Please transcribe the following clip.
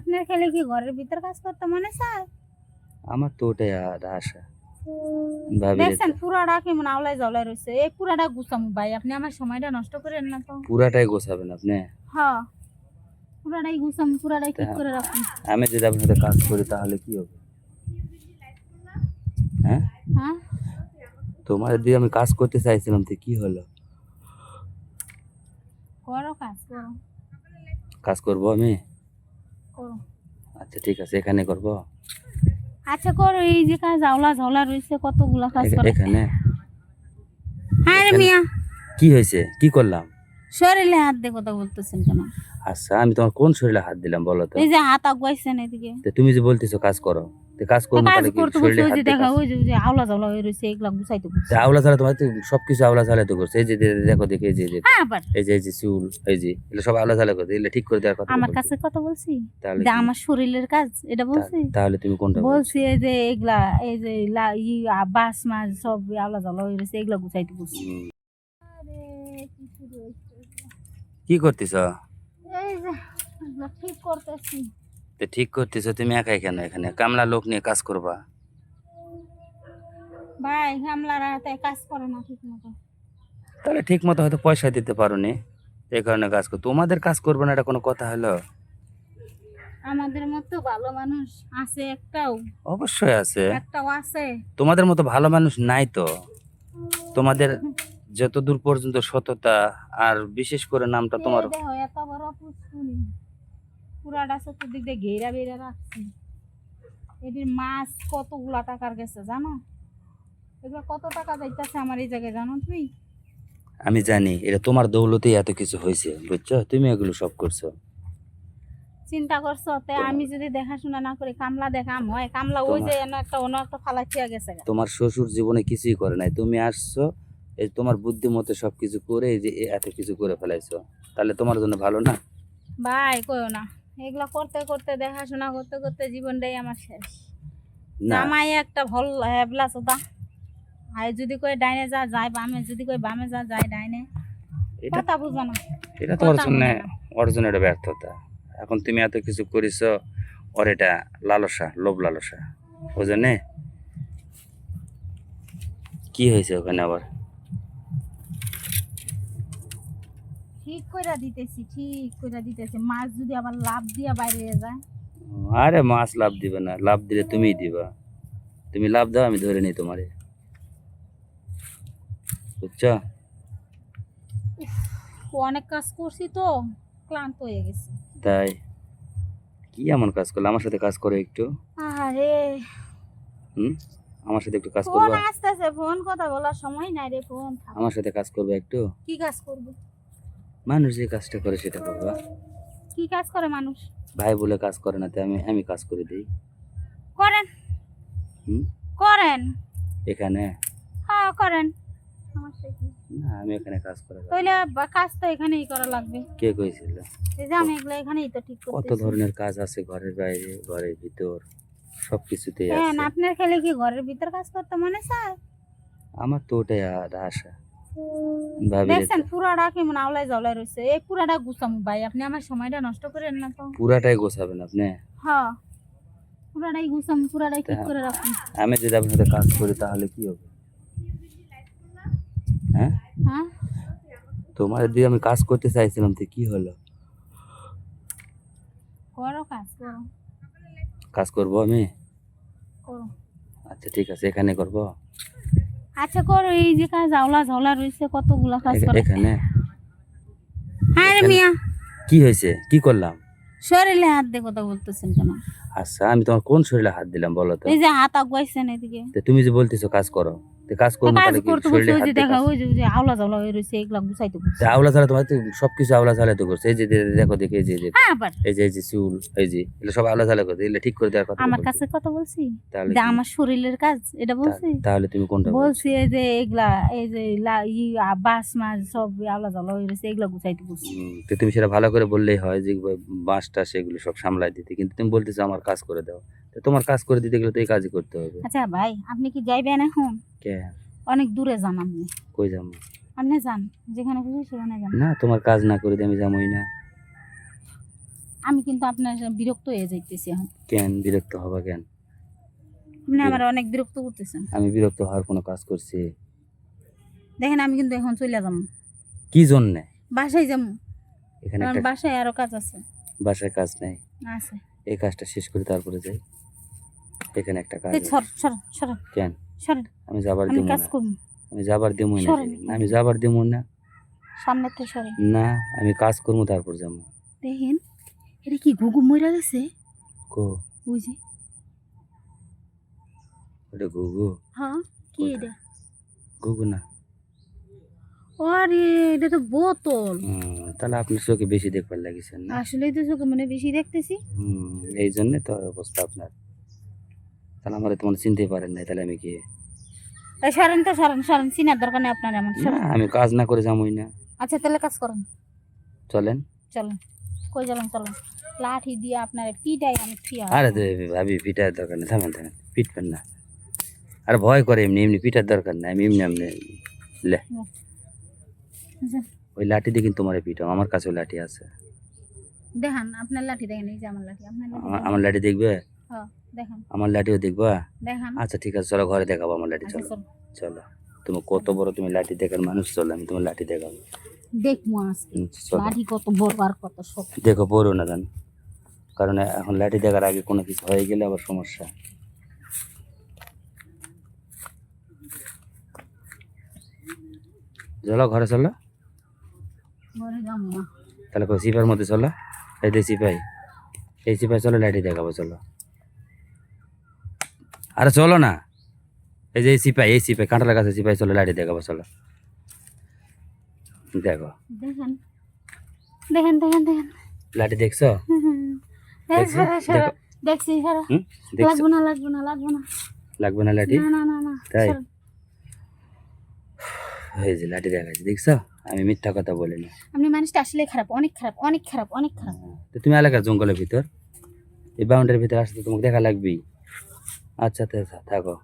আপনার খেলে কি ঘরের ভিতর কাজ করতে মনে চায়? আমার তো ওটাই আর আশা। দেখছেন পুরাটা কেমন আওলাই জলাই রয়েছে এই পুরাটা গুছাম ভাই আপনি আমার সময়টা নষ্ট করেন না তো। পুরাটাই গোছাবেন আপনি? হ্যাঁ। পুরাটাই গুছাম পুরাটাই ঠিক করে রাখুন। আমি যদি আপনার সাথে কাজ করি তাহলে কি হবে? হ্যাঁ? হ্যাঁ? তোমার দিয়ে আমি কাজ করতে চাইছিলাম তো কি হলো? করো কাজ করো। কাজ করব আমি? আচ্ছা ঠিক আছে এখানে করব। আচ্ছা কর এই যে কাজ জাওলা জাওলা রইছে কতগুলা কাজ করে। এখানে? হ্যাঁ রে মিয়া। কি হয়েছে? কি করলাম? শরীরে হাত দিয়ে কথা বলতেছেন কেন? আচ্ছা আমি তোমার কোন শরীরে হাত দিলাম বলো তো? এই যে হাত আগুয়াইছেন এদিকে। তো তুমি যে বলতেছো কাজ করো। কাজ করব কাজ কি করতে বলছে ওই যে দেখা ওই যে আওলা হয়ে রয়েছে এগুলা গুছাইতে বলছে আওলা ছাড়া তোমার সবকিছু আওলা ছাড়া তো করছে এই যে দেখো দেখে এই যে এই যে হ্যাঁ এই যে চুল এই যে এগুলো সব আওলা ছাড়া করছে এগুলো ঠিক করে দেওয়ার কথা আমার কাছে কথা বলছি তাহলে আমার শরীরের কাজ এটা বলছি তাহলে তুমি কোনটা বলছি এই যে এগুলা এই যে লা- ই বাস মাছ সব আওলা ঝাওলা হয়ে রয়েছে এগুলা গুছাইতে বলছি কি করতেছ এই যে ঠিক করতেছি তো ঠিক করতেছ তুমি একাই কেন এখানে? কামলা লোক নিয়ে কাজ করবা। ভাই হামলারা তাই কাজ করে না ঠিক মতো তাহলে ঠিক মতো হয়তো পয়সা দিতে পারো নি এই কারণে কাজ কর তোমাদের কাজ করবে না এটা কোনো কথা হলো? আমাদের মতো ভালো মানুষ আছে একটাও। অবশ্যই আছে। একটাও আছে। তোমাদের মতো ভালো মানুষ নাই তো? তোমাদের যত দূর পর্যন্ত সততা আর বিশেষ করে নামটা তোমার এত বড় পুরাটা চতুর্দিক দিয়ে ঘেরা বেরা রাখছি। এটির মাছ কতগুলা টাকার গেছে জানো? এগুলো কত টাকা যাইতেছে আমার এই জায়গায় জানো তুমি? আমি জানি এটা তোমার দৌলতেই এত কিছু হয়েছে বুঝছ? তুমি এগুলো সব করছ। চিন্তা করছ? তে আমি যদি দেখাশোনা না করি কামলা দেখাম। হয় কামলা ওই যে এনে একটা অন্য একটা ফালাই থিয়া গেছে তোমার শ্বশুর জীবনে কিছুই করে নাই। তুমি আসছো এই তোমার বুদ্ধি মতো সবকিছু করে এই যে এত কিছু করে ফেলাইছো। তাহলে তোমার জন্য ভালো না? ভাই কইও না। এগুলা করতে করতে দেখাশোনা করতে করতে জীবনটাই আমার শেষ। জামাই একটা ভল হেবলা চোদা। আর যদি কই ডাইনে যা যায় বামে। যদি কই বামে যা যায় ডাইনে। এটা কথা বুঝো না। এটা কথা জন্য। অর্জনের একটা ব্যর্থতা। এখন তুমি এত কিছু করেছ ওর এটা লালসা লোভ লালসা। জন্যে কি হয়েছে ওখানে আবার ঠিক কইরা দিতেছি ঠিক কইরা দিতেছি। মাছ যদি আবার লাভ দিয়া বাইরে যায়? আরে মাছ লাভ দিবে না লাভ দিলে তুমিই দিবা। তুমি লাভ দাও আমি ধরে নিই তোমারে। বুঝছ? অনেক কাজ করছি তো ক্লান্ত হয়ে গেছি। তাই? কি এমন কাজ করলে? আমার সাথে কাজ করো একটু। আরে হুম? আমার সাথে একটু কাজ ফোন করবা। আসতেছে ফোন কথা বলার সময় নাই রে ফোন আমার সাথে কাজ করবা একটু। কি কাজ করব? মানুষ যে কাজটা করে সেটা করবা কি কাজ করে মানুষ? ভাই বলে কাজ করে না তাই আমি আমি কাজ করে দিই। করেন। হুম? করেন। এখানে? হ্যাঁ করেন। না আমি এখানে কাজ করে। তাইলে কাজ তো এখানেই করা লাগবে। কে কইছিল? এই যে আমি এগুলো এখানেই তো ঠিক কত ধরনের কাজ আছে ঘরের বাইরে ঘরের ভিতর সব কিছুতেই হ্যাঁ আছে। আপনার খেলে কি ঘরের ভিতর কাজ করতে মনে চায়? আমার তো ওটাই আর আশা। দেখছেন পুরাটা কেমন আওলাই জলাই রয়েছে এই পুরাটা গুছাম ভাই আপনি আমার সময়টা নষ্ট করেন না তো। পুরাটাই গোছাবেন আপনি? হ্যাঁ পুরাটাই গুছাম পুরাটাই ঠিক করে রাখুন। আমি যদি আপনার সাথে কাজ করি তাহলে কি হবে? হ্যাঁ? হ্যাঁ? তোমার দিয়ে আমি কাজ করতে চাইছিলাম তো কি হলো? করো কাজ করো। কাজ করব আমি? করো। আচ্ছা ঠিক আছে এখানে করব। আচ্ছা করো এই যে কাজ আওলা ঝাওলা রয়েছে কতগুলা কাজ করে। এখানে? হ্যাঁ রে মিয়া। কি হয়েছে? কি করলাম? শরীরে হাত দিয়ে কথা বলতেছেন কেন? আচ্ছা আমি তোমার কোন শরীরে হাত দিলাম বলো তো? এই যে হাত আগুয়াইছেন এদিকে। তো তুমি যে বলতেছো কাজ করো। কাজ করব কাজ করতে বলছে ওই যে দেখা ওই যে আওলা ঝাওলা হয়ে রয়েছে এগুলা গুছাইতে বলছে আওলা ছাড়া তোমার সবকিছু আওলা ছাড়া তো করছে। এই যে দেখো দেখে এই যে এই যে। এই যে চুল এই যে এগুলো সব আওলা ছাড়া করছে। এগুলো ঠিক করে দেওয়ার কথা আমার কাছে কথা বলছি? তাহলে আমার শরীরের কাজ এটা বলছি? তাহলে তুমি কোনটা বলছি? এই যে এগুলা এই যে ই বাস মাছ সব আওলা ঝাওলা হয়ে রয়েছে এগুলা গুছাইতে বলছি তো তুমি সেটা ভালো করে বললেই হয় যে বাঁশটা এগুলো সব সামলাই দিতে। কিন্তু তুমি বলতেছো আমার কাজ করে দাও। তো তোমার কাজ করে দিতে গেলে তো এই কাজই করতে হবে। আচ্ছা ভাই আপনি কি যাইবেন এখন? কে? অনেক দূরে যান আপনি। কই যাব? আপনি যান যেখানে খুশি সেখানে যান। না তোমার কাজ না করে আমি না। আমি কিন্তু আপনার বিরক্ত হয়ে যাইতেছি এখন। কেন বিরক্ত হবা কেন? আপনি আমার অনেক বিরক্ত করতেছেন। আমি বিরক্ত হওয়ার কোনো কাজ করছি। দেখেন আমি কিন্তু এখন চলে যাব। কি জন্যে? বাসায় যাব। এখানে একটা বাসায় আরও কাজ আছে। বাসায় কাজ নেই। আছে। এই কাজটা শেষ করে তারপরে যাই। এখানে একটা কাজ। সর সর সর। কেন? সরেন আমি যাবার দিব কাজ আমি যাবার দিব না আমি যাবার দিব না। সামনে সরেন না আমি কাজ করব তারপর যাব দেখেন এটা কি ঘুঘু মরে গেছে? কো? গুগু হ্যাঁ কি এটা? গুগু না। আরে এটা তো বোতল। তাহলে আপনার চোখে বেশি দেখবার লাগিয়েছেন না? আসলে তো চোখে মনে বেশি দেখতেছি। হুম, এই জন্য তো অবস্থা আপনার। তাহলে আমার তোমার চিনতে পারেন নাই তাহলে আমি কি? সরেন তো সরেন সরেন চিনার দরকার নেই আপনার এমন না আমি কাজ না করে যাবোই না। আচ্ছা তাহলে কাজ করেন। চলেন। চলেন। কই যাবেন চলেন। লাঠি দিয়ে আপনার পিটাই আমি থিয়া আরে তো ভাবি পিঠার দরকার নেই থামেন থামেন পিটবেন না। আর ভয় করে এমনি এমনি পিঠার দরকার নেই আমি এমনি এমনি লে। আচ্ছা, ওই লাঠি দিয়ে কিন্তু তোমার পিঠাও আমার কাছেও লাঠি আছে। দেখান আপনার লাঠি দেখেন এই যে আমার লাঠি আপনার। আমার লাঠি দেখবে? হ্যাঁ। আমার লাঠিও দেখবা? আচ্ছা ঠিক আছে চলো ঘরে দেখাবো আমার লাঠি আচ্ছা চলো। চলো। তুমি কত বড় তুমি লাঠি দেখার মানুষ চলো আমি তোমার লাঠি দেখাবো। দেখব চলো। লাঠি কত বড় আর কত শক্ত। দেখো পড়ো না জান। কারণ এখন লাঠি দেখার আগে কোনো কিছু হয়ে গেলে আবার সমস্যা। চলো ঘরে চলো। তাহলে সিপার মধ্যে চলো। এই যে সিপাই এই সিপাই চলো লাঠি দেখাবো চলো। আরে চলো না। এই যে এই সিপাই এই সিপাই কাঁটার কাছে সিপাই চলো লাঠি দেখাবো চলো। দেখো। দেখেন দেখেন দেখেন দেখেন। লাঠি দেখছ? দেখছ? লাগবো না লাগবো না লাগবো না। লাগবে না লাঠি না না না না তাই? এই যে লাঠি দেখাচ্ছি দেখছ? আমি মিথ্যা কথা বলি না। আপনি মানুষটা আসলে খারাপ অনেক খারাপ অনেক খারাপ অনেক খারাপ। তো তুমি এলাকার জঙ্গলের ভিতর এই বাউন্ডারির ভিতরে আসতে তোমাকে দেখা লাগবেই। আচ্ছা তো থাকো।